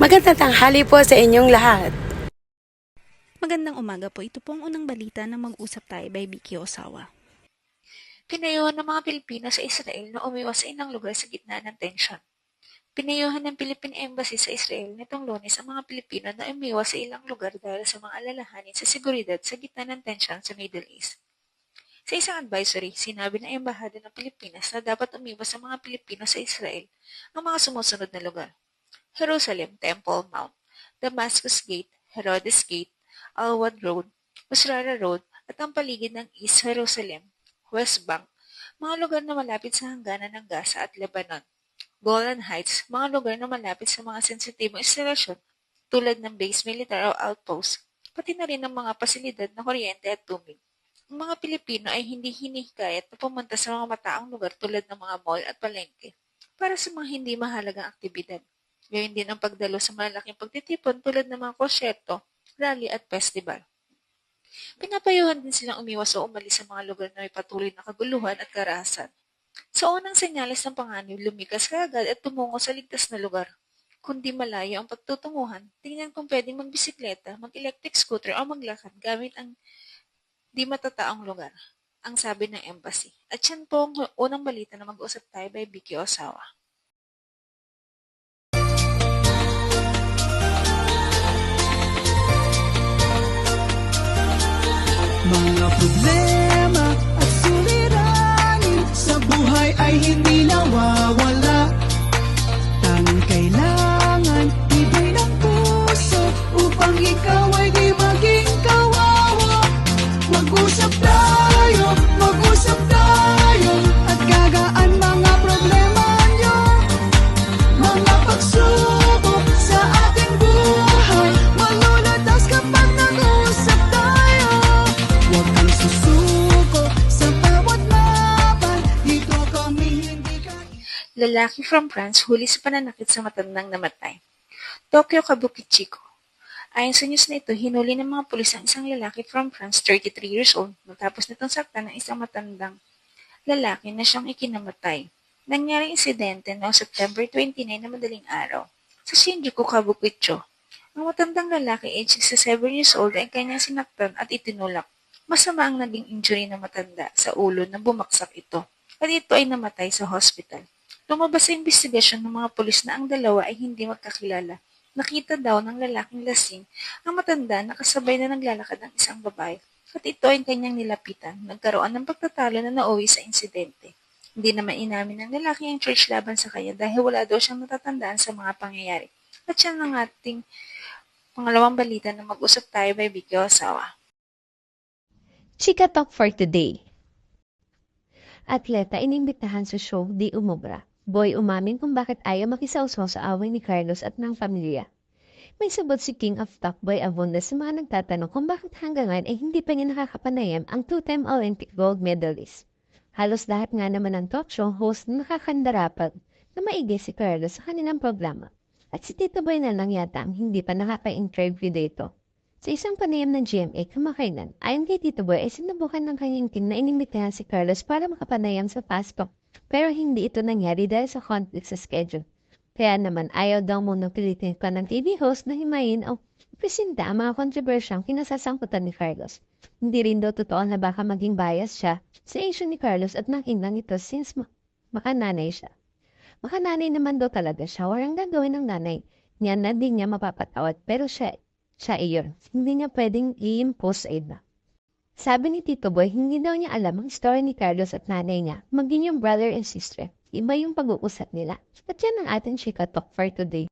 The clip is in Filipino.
Magandang tanghali po sa inyong lahat. Magandang umaga po. Ito po ang unang balita na mag-usap tayo by Vicky Osawa. Pinayuhan ng mga Pilipino sa Israel na umiwas sa inang lugar sa gitna ng tensyon. Pinayuhan ng Philippine Embassy sa Israel nitong lunes ang mga Pilipino na umiwas sa ilang lugar dahil sa mga alalahanin sa seguridad sa gitna ng tensyon sa Middle East. Sa isang advisory, sinabi ng Embahada ng Pilipinas na dapat umiwas ang mga Pilipino sa Israel ang mga sumusunod na lugar. Jerusalem, Temple Mount, Damascus Gate, Herodes Gate, Alwad Road, Usrara Road, at ang paligid ng East Jerusalem, West Bank, mga lugar na malapit sa hangganan ng Gaza at Lebanon. Golan Heights, mga lugar na malapit sa mga sensitibong instalasyon tulad ng base military o outpost, pati na rin ang mga pasilidad na kuryente at tubig. Ang mga Pilipino ay hindi hinihikayat na pumunta sa mga mataang lugar tulad ng mga mall at palengke para sa mga hindi mahalagang aktibidad. Gayun din ang pagdalo sa malalaking pagtitipon tulad ng mga konsyerto, rally at festival. Pinapayuhan din silang umiwas o umalis sa mga lugar na may patuloy na kaguluhan at karahasan. Sa unang senyales ng panganib, lumikas ka agad at tumungo sa ligtas na lugar. Kung di malayo ang pagtutunguhan, tingnan kung pwedeng magbisikleta, mag-electric scooter o maglakad gamit ang di matataong lugar, ang sabi ng embassy. At yan po ang unang balita na mag-usap tayo by Vicky Osawa. Problema at suliranin sa buhay ay hindi Lalaki from France huli sa pananakit sa matandang namatay. Tokyo Kabukichiko. Ayon sa news na ito, hinuli ng mga pulis ang isang lalaki from France, 33 years old, matapos nitong saktan ng isang matandang lalaki na siyang ikinamatay. Nangyaring insidente noong September 29 na madaling araw sa Shinjuku, Kabukicho. Ang matandang lalaki, age 67 years old, ay kanyang sinaktan at itinulak. Masama ang naging injury ng matanda sa ulo na bumaksak ito at ito ay namatay sa hospital. Lumabas sa investigasyon ng mga pulis na ang dalawa ay hindi magkakilala. Nakita daw ng lalaking lasing ang matanda na kasabay na naglalakad ng isang babae at ito ay kanyang nilapitan. Nagkaroon ng pagtatalo na nauwi sa insidente. Hindi naman inamin ng lalaki ang church laban sa kanya dahil wala daw siyang natatandaan sa mga pangyayari. At yan ang ating pangalawang balita na mag-usap tayo by Vicky Osawa. Chika Talk for today. Atleta inimbitahan sa show Di Umubra. Boy umamin kung bakit ayaw makisawsaw sa away ni Carlos at ng pamilya. May sabot si King of Talk Boy Avonda sa mga nagtatanong kung bakit hanggang ngayon ay hindi pa niya nakakapanayam ang two-time Olympic gold medalist. Halos lahat nga naman ng talk show host na nakakandarapat na maigi si Carlos sa kanilang programa. At si Tito Boy na lang yata ang hindi pa nakaka-interview dito. Sa isang panayam ng GMA kamakailan, ayon kay Tito Boy ay sinubukan ng kanyang team na inimbitahan si Carlos para makapanayam sa Fast Talk. Pero hindi ito nangyari dahil sa conflict sa schedule. Kaya naman ayaw daw muna pilitin pa ng TV host na himayin o presenta ang mga kontrobersyang kinasasangkutan ni Carlos. Hindi rin daw totoo na baka maging bias siya sa issue ni Carlos at naking lang ito since ma- makananay siya. Makananay naman daw talaga siya, walang gagawin ng nanay. Niya na din niya mapapatawad pero siya siya iyon. Hindi niya pwedeng i-impose sa iba. Sabi ni Tito Boy, hindi daw niya alam ang story ni Carlos at nanay niya, maging yung brother and sister. Iba yung pag-uusap nila. At yan ang ating Chika Talk for today.